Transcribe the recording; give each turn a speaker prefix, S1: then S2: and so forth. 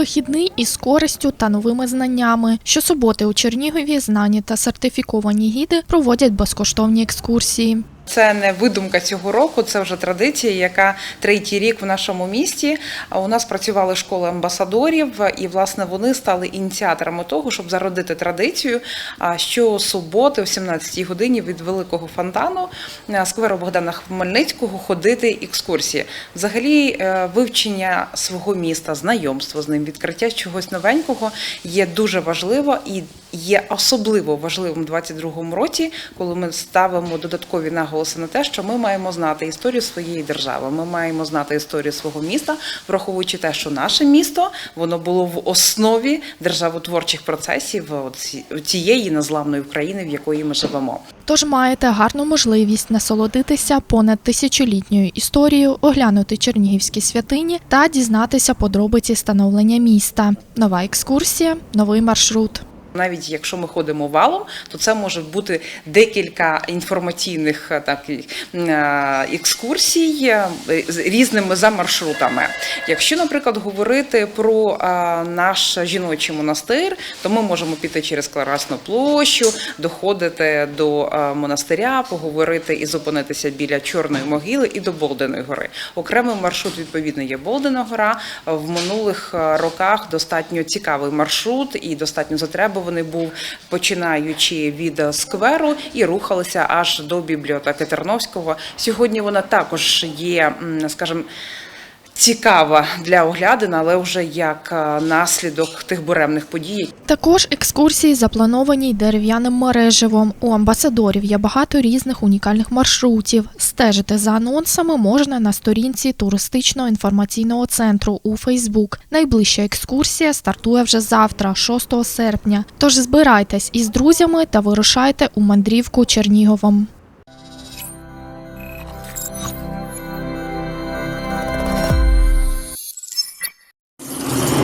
S1: Вихідний із користю та новими знаннями. Щосуботи у Чернігові знані та сертифіковані гіди проводять безкоштовні екскурсії.
S2: Це не видумка цього року, це вже традиція, яка третій рік в нашому місті. У нас працювали школи амбасадорів, і власне вони стали ініціаторами того, щоб зародити традицію. А щосуботи о 17-й годині від великого фонтану е, скверу Богдана Хмельницького ходити екскурсії. Взагалі, е, вивчення свого міста, знайомство з ним, відкриття чогось новенького є дуже важливо і є особливо важливим у 22-му році, коли ми ставимо додаткові наголоси на те, що ми маємо знати історію своєї держави. Ми маємо знати історію свого міста, враховуючи те, що наше місто воно було в основі державотворчих процесів цієї незламної України, в якої ми живемо.
S1: Тож маєте гарну можливість насолодитися понад тисячолітньою історією, оглянути чернігівські святині та дізнатися подробиці становлення міста. Нова екскурсія, новий маршрут.
S2: Навіть якщо ми ходимо валом, то це може бути декілька інформаційних е, так, е, екскурсій е, з різними за маршрутами. Якщо, наприклад, говорити про наш жіночий монастир, то ми можемо піти через Кларасну площу, доходити до монастиря, поговорити і зупинитися біля Чорної могили і до Болденої гори. Окремий маршрут відповідно є Болдена гора. В минулих роках достатньо цікавий маршрут і достатньо затребуваний був, починаючи від скверу і рухалися аж до бібліотеки Терновського. Сьогодні вона також є, скажімо, цікава для оглядин, але вже як е, наслідок тих буремних подій,
S1: Також екскурсії заплановані й дерев'яним мереживом. У амбасадорів є багато різних унікальних маршрутів. Стежити за анонсами можна на сторінці туристичного інформаційного центру у Фейсбук. Найближча екскурсія стартує вже завтра, 6 серпня. Тож збирайтесь із друзями та вирушайте у мандрівку Черніговом.